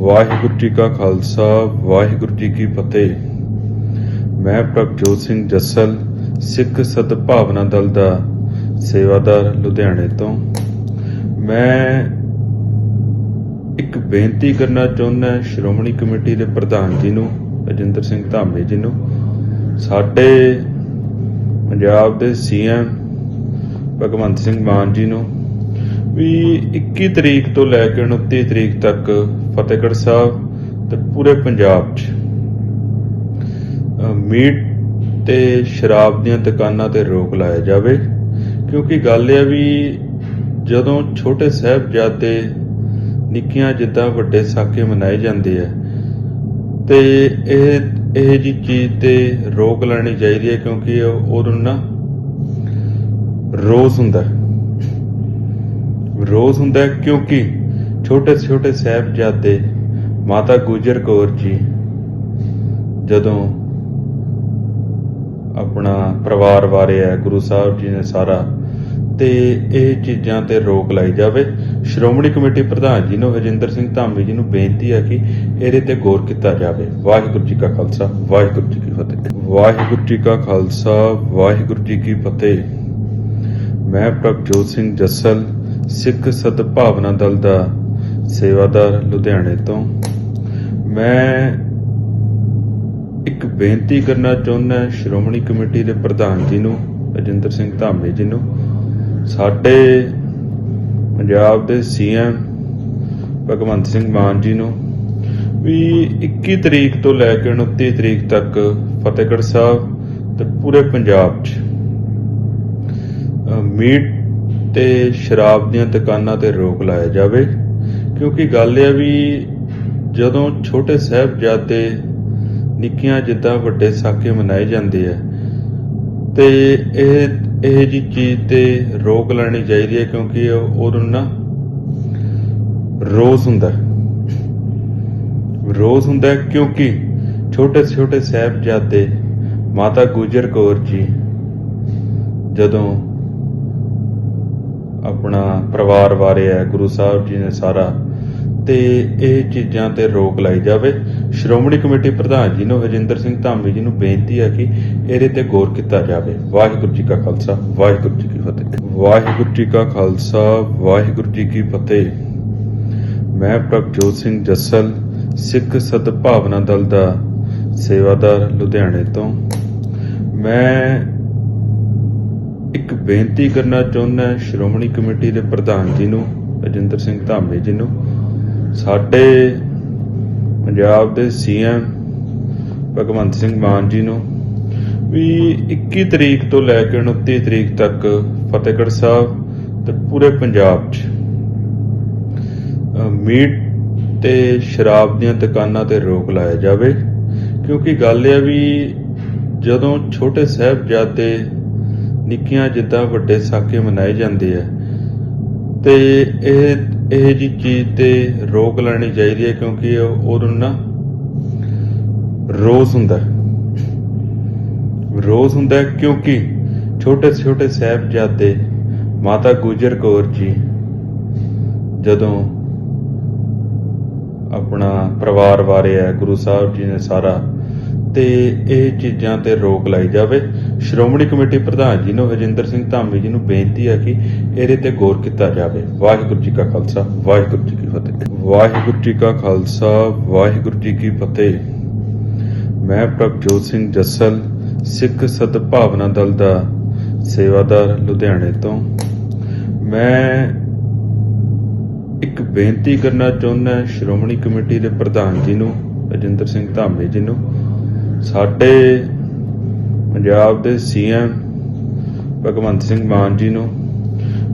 ਵਾਹਿਗੁਰੂ ਜੀ ਕਾ ਖਾਲਸਾ, ਵਾਹਿਗੁਰੂ ਜੀ ਕੀ ਫਤਿਹ। ਮੈਂ ਪ੍ਰਭਜੋਤ ਸਿੰਘ ਜੱਸਲ, ਸਿੱਖ ਸਦਭਾਵਨਾ ਦਲ ਦਾ ਸੇਵਾਦਾਰ ਲੁਧਿਆਣੇ ਤੋਂ। ਮੈਂ ਇੱਕ ਬੇਨਤੀ ਕਰਨਾ ਚਾਹੁੰਦਾ ਸ਼੍ਰੋਮਣੀ ਕਮੇਟੀ ਦੇ ਪ੍ਰਧਾਨ ਜੀ ਨੂੰ ਅਜਿੰਦਰ ਸਿੰਘ ਧਾਮੇ ਜੀ ਨੂੰ। ਸਾਡੇ ਪੰਜਾਬ ਦੇ ਸੀਐਮ ਭਗਵੰਤ ਸਿੰਘ ਮਾਨ ਜੀ ਨੂੰ ਵੀ 21 ਤਰੀਕ ਤੋਂ ਲੈ ਕੇ 29 ਤਰੀਕ ਤੱਕ ਫਤਿਹਗੜ੍ਹ ਸਾਹਿਬ ਤੇ ਪੂਰੇ ਪੰਜਾਬ 'ਚ। ਮੀਟ ਤੇ ਸ਼ਰਾਬ ਦੀਆਂ ਦੁਕਾਨਾਂ ਤੇ ਰੋਕ ਲਾਇਆ ਜਾਵੇ, ਕਿਉਂਕਿ ਗੱਲ ਇਹ ਆ ਵੀ ਜਦੋਂ ਛੋਟੇ ਸਾਹਿਬਜ਼ਾਦੇ ਨਿੱਕੀਆਂ ਜਿੱਦਾਂ ਵੱਡੇ ਸਾਕੇ ਮਨਾਏ ਜਾਂਦੇ ਆ, ਤੇ ਇਹ ਇਹ ਜੀ ਚੀਜ਼ ਤੇ ਰੋਕ ਲੈਣੀ ਚਾਹੀਦੀ ਹੈ ਕਿਉਂਕਿ ਉਹਨੂੰ ਨਾ ਰੋਜ਼ ਹੁੰਦਾ। ਰੋਸ ਹੁੰਦਾ ਹੈ ਕਿਉਂਕਿ ਛੋਟੇ ਛੋਟੇ ਸਾਹਿਬਜ਼ਾਦੇ ਮਾਤਾ ਗੁਜਰ ਕੌਰ ਜੀ ਜਦੋਂ ਆਪਣਾ ਪਰਿਵਾਰ ਵਾਰੇ ਗੁਰੂ ਸਾਹਿਬ ਜੀ ਨੇ ਸਾਰਾ, ਤੇ ਇਹ ਚੀਜ਼ਾਂ ਤੇ ਰੋਕ ਲਾਈ ਜਾਵੇ, ਸ਼੍ਰੋਮਣੀ ਕਮੇਟੀ ਪ੍ਰਧਾਨ ਜੀ ਨੂੰ ਹਜਿੰਦਰ ਸਿੰਘ ਧਾਮੀ ਜੀ ਨੂੰ ਬੇਨਤੀ ਹੈ ਕਿ ਇਹਦੇ ਤੇ ਗੌਰ ਕੀਤਾ ਜਾਵੇ। ਵਾਹਿਗੁਰੂ ਜੀ ਕਾ ਖਾਲਸਾ, ਵਾਹਿਗੁਰੂ ਜੀ ਕੀ ਫਤਿਹ। ਵਾਹਿਗੁਰੂ ਜੀ ਕਾ ਖਾਲਸਾ, ਵਾਹਿਗੁਰੂ ਜੀ ਕੀ ਫਤਿਹ। ਮੈਂ ਪ੍ਰਭਜੋਤ ਸਿੰਘ ਜੱਸਲ ਸਿੱਖ ਸਦਭਾਵਨਾ ਦਲ ਦਾ ਸੇਵਾਦਾਰ ਲੁਧਿਆਣੇ ਤੋਂ। ਮੈਂ ਇੱਕ ਬੇਨਤੀ ਕਰਨਾ ਚਾਹੁੰਦਾ ਸ਼੍ਰੋਮਣੀ ਕਮੇਟੀ ਦੇ ਪ੍ਰਧਾਨ ਜੀ ਨੂੰ ਅਜਿੰਦਰ ਸਿੰਘ ਧਾਮੇ ਜੀ ਨੂੰ। ਸਾਡੇ ਪੰਜਾਬ ਦੇ ਸੀਐਮ ਭਗਵੰਤ ਸਿੰਘ ਮਾਨ ਜੀ ਨੂੰ ਵੀ 21 ਤਰੀਕ ਤੋਂ ਲੈ ਕੇ 29 ਤਰੀਕ ਤੱਕ ਫਤਿਹਗੜ੍ਹ ਸਾਹਿਬ ਤੇ ਪੂਰੇ ਪੰਜਾਬ 'ਚ ਮੀਟ ਤੇ ਸ਼ਰਾਬ ਦੀਆਂ ਦੁਕਾਨਾਂ ਤੇ ਰੋਕ ਲਾਇਆ ਜਾਵੇ। ਕਿਉਂਕਿ ਗੱਲ ਇਹ ਆ ਵੀ ਜਦੋਂ ਛੋਟੇ ਸਾਹਿਬਜ਼ਾਦੇ ਨਿੱਕੀਆਂ ਜਿੱਦਾਂ ਵੱਡੇ ਸਾਕੇ ਮਨਾਏ ਜਾਂਦੇ ਆ, ਤੇ ਇਹ ਇਹ ਜੀ ਚੀਜ਼ ਤੇ ਰੋਕ ਲੈਣੀ ਚਾਹੀਦੀ ਹੈ ਕਿਉਂਕਿ ਉਹ- ਉਦੋਂ ਨਾ ਰੋਸ ਹੁੰਦਾ। ਰੋਸ ਹੁੰਦਾ ਕਿਉਂਕਿ ਛੋਟੇ ਛੋਟੇ ਸਾਹਿਬਜ਼ਾਦੇ ਮਾਤਾ ਗੁਜਰ ਕੌਰ ਜੀ ਜਦੋਂ ਆਪਣਾ ਪਰਿਵਾਰ ਵਾਰੇ ਗੁਰੂ ਸਾਹਿਬ ਜੀ ਨੇ ਸਾਰਾ। ਤੇ ਇਹ ਚੀਜ਼ਾਂ ਤੇ ਰੋਕ ਲਾਈ ਜਾਵੇ। ਸ਼੍ਰੋਮਣੀ ਕਮੇਟੀ ਪ੍ਰਧਾਨ ਜੀ ਨੂੰ ਹਜਿੰਦਰ ਸਿੰਘ ਧਾਮੀ ਜੀ ਨੂੰ ਬੇਨਤੀ ਹੈ ਕਿ ਇਹਦੇ ਤੇ ਗੌਰ ਕੀਤਾ ਜਾਵੇ। ਵਾਹਿਗੁਰੂ ਜੀ ਕਾ ਖਾਲਸਾ, ਵਾਹਿਗੁਰੂ ਜੀ ਕੀ ਫਤਿਹ। ਵਾਹਿਗੁਰੂ ਜੀ ਕਾ ਖਾਲਸਾ, ਵਾਹਿਗੁਰੂ ਜੀ ਕੀ ਫਤਿਹ। ਮੈਂ ਪ੍ਰਭਜੋਤ ਸਿੰਘ ਜੱਸਲ, ਸਿੱਖ ਸਦਭਾਵਨਾ ਦਲ ਦਾ ਸੇਵਾਦਾਰ ਲੁਧਿਆਣੇ ਤੋਂ। ਮੈਂ ਇੱਕ ਬੇਨਤੀ ਕਰਨਾ ਚਾਹੁੰਦਾ ਸ਼੍ਰੋਮਣੀ ਕਮੇਟੀ ਦੇ ਪ੍ਰਧਾਨ ਜੀ ਨੂੰ ਅਜਿੰਦਰ ਸਿੰਘ ਧਾਮੇ ਜੀ ਨੂੰ। ਸਾਡੇ ਪੰਜਾਬ ਦੇ ਸੀਐਮ ਭਗਵੰਤ ਸਿੰਘ ਮਾਨ ਜੀ ਨੂੰ ਵੀ 21 ਤਰੀਕ ਤੋਂ ਲੈ ਕੇ 29 ਤਰੀਕ ਤੱਕ ਫਤਿਹਗੜ੍ਹ ਸਾਹਿਬ ਤੇ ਪੂਰੇ ਪੰਜਾਬ 'ਚ ਮੀਟ ਤੇ ਸ਼ਰਾਬ ਦੀਆਂ ਦੁਕਾਨਾਂ ਤੇ ਰੋਕ ਲਾਇਆ ਜਾਵੇ। ਕਿਉਂਕਿ ਗੱਲ ਇਹ ਆ ਵੀ ਜਦੋਂ ਛੋਟੇ ਸਾਹਿਬਜ਼ਾਦੇ ਨਿੱਕੀਆਂ ਜਿੱਦਾਂ ਵੱਡੇ ਸਾਕੇ ਮਨਾਏ ਜਾਂਦੇ ਆ ਤੇ ਇਹ ਇਹ ਜੀ ਚੀਜ਼ ਤੇ ਰੋਕ ਲੈਣੀ ਚਾਹੀਦੀ ਹੈ ਕਿਉਂਕਿ ਉਹ- ਨਾ ਰੋਜ਼ ਹੁੰਦਾ ਹੈ। ਰੋਜ਼ ਹੁੰਦਾ ਕਿਉਂਕਿ ਛੋਟੇ ਛੋਟੇ ਸਾਹਿਬਜ਼ਾਦੇ ਮਾਤਾ ਗੁਜਰ ਕੌਰ ਜੀ ਜਦੋਂ ਆਪਣਾ ਪਰਿਵਾਰ ਵਾਰਿਆ ਗੁਰੂ ਸਾਹਿਬ ਜੀ ਨੇ ਸਾਰਾ ਤੇ ਇਹ ਚੀਜ਼ਾਂ ਤੇ ਰੋਕ ਲਾਈ ਜਾਵੇ। ਸ਼੍ਰੋਮਣੀ ਕਮੇਟੀ ਪ੍ਰਧਾਨ ਜੀ ਨੂੰ ਹਜਿੰਦਰ ਸਿੰਘ ਧਾਮੀ ਜੀ ਨੂੰ ਬੇਨਤੀ ਹੈ ਕਿ ਇਹਦੇ ਤੇ ਗੌਰ ਕੀਤਾ ਜਾਵੇ। ਵਾਹਿਗੁਰੂ ਜੀ ਕਾ ਖਾਲਸਾ, ਵਾਹਿਗੁਰੂ ਜੀ ਕੀ ਫਤਿਹ। ਵਾਹਿਗੁਰੂ ਜੀ ਕਾ ਖਾਲਸਾ, ਵਾਹਿਗੁਰੂ ਜੀ ਕੀ ਫਤਿਹ। ਮੈਂ ਪ੍ਰਭਜੋਤ ਸਿੰਘ ਜੱਸਲ, ਸਿੱਖ ਸਦਭਾਵਨਾ ਦਲ ਦਾ ਸੇਵਾਦਾਰ ਲੁਧਿਆਣੇ ਤੋਂ। ਮੈਂ ਇੱਕ ਬੇਨਤੀ ਕਰਨਾ ਚਾਹੁੰਦਾ ਸ਼੍ਰੋਮਣੀ ਕਮੇਟੀ ਦੇ ਪ੍ਰਧਾਨ ਜੀ ਨੂੰ ਅਜਿੰਦਰ ਸਿੰਘ ਧਾਮੇ ਜੀ ਨੂੰ ਸਾਡੇ ਪੰਜਾਬ ਦੇ ਸੀਐਮ ਭਗਵੰਤ ਸਿੰਘ ਮਾਨ ਜੀ ਨੂੰ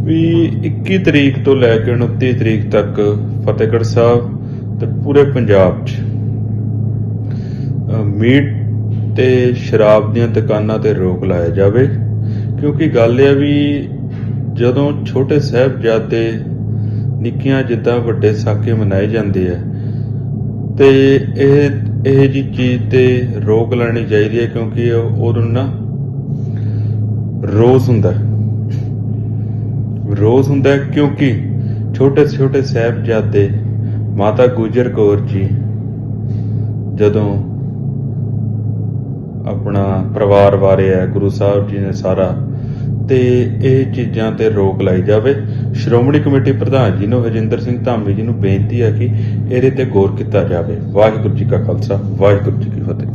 ਵੀ 21 ਤਰੀਕ ਤੋਂ ਲੈ ਕੇ 29 ਤਰੀਕ ਤੱਕ ਫਤਿਹਗੜ੍ਹ ਸਾਹਿਬ ਤੇ ਪੂਰੇ ਪੰਜਾਬ 'ਚ ਮੀਟ ਤੇ ਸ਼ਰਾਬ ਦੀਆਂ ਦੁਕਾਨਾਂ ਤੇ ਰੋਕ ਲਾਇਆ ਜਾਵੇ। ਕਿਉਂਕਿ ਗੱਲ ਇਹ ਆ ਵੀ ਜਦੋਂ ਛੋਟੇ ਸਾਹਿਬਜ਼ਾਦੇ ਨਿੱਕੀਆਂ ਜਿੱਦਾਂ ਵੱਡੇ ਸਾਕੇ ਮਨਾਏ ਜਾਂਦੇ ਆ, ਤੇ ਇਹ ਇਹ ਜੀ ਚੀਜ਼ ਤੇ ਰੋਕ ਲੈਣੀ ਚਾਹੀਦੀ ਹੈ ਕਿਉਂਕਿ ਉਹ- ਨਾ ਰੋਜ਼ ਹੁੰਦਾ ਹੈ। ਹੁੰਦਾ ਕਿਉਂਕਿ ਛੋਟੇ ਛੋਟੇ ਸਾਹਿਬਜ਼ਾਦੇ ਮਾਤਾ ਗੁਜਰ ਕੌਰ ਜੀ ਜਦੋਂ ਆਪਣਾ ਪਰਿਵਾਰ ਵਾਰਿਆ ਗੁਰੂ ਸਾਹਿਬ ਜੀ ਨੇ ਸਾਰਾ ਤੇ ਇਹ ਚੀਜ਼ਾਂ ਤੇ ਰੋਕ ਲਾਈ ਜਾਵੇ। ਸ਼੍ਰੋਮਣੀ ਕਮੇਟੀ ਪ੍ਰਧਾਨ ਜੀ ਨੂੰ ਹਜਿੰਦਰ ਸਿੰਘ ਧਾਮੀ ਜੀ ਨੂੰ ਬੇਨਤੀ ਹੈ ਕਿ ਇਹਦੇ ਤੇ ਗੌਰ ਕੀਤਾ ਜਾਵੇ। ਵਾਹਿਗੁਰੂ ਜੀ ਕਾ ਖਾਲਸਾ, ਵਾਹਿਗੁਰੂ ਜੀ ਕੀ ਫਤਿਹ।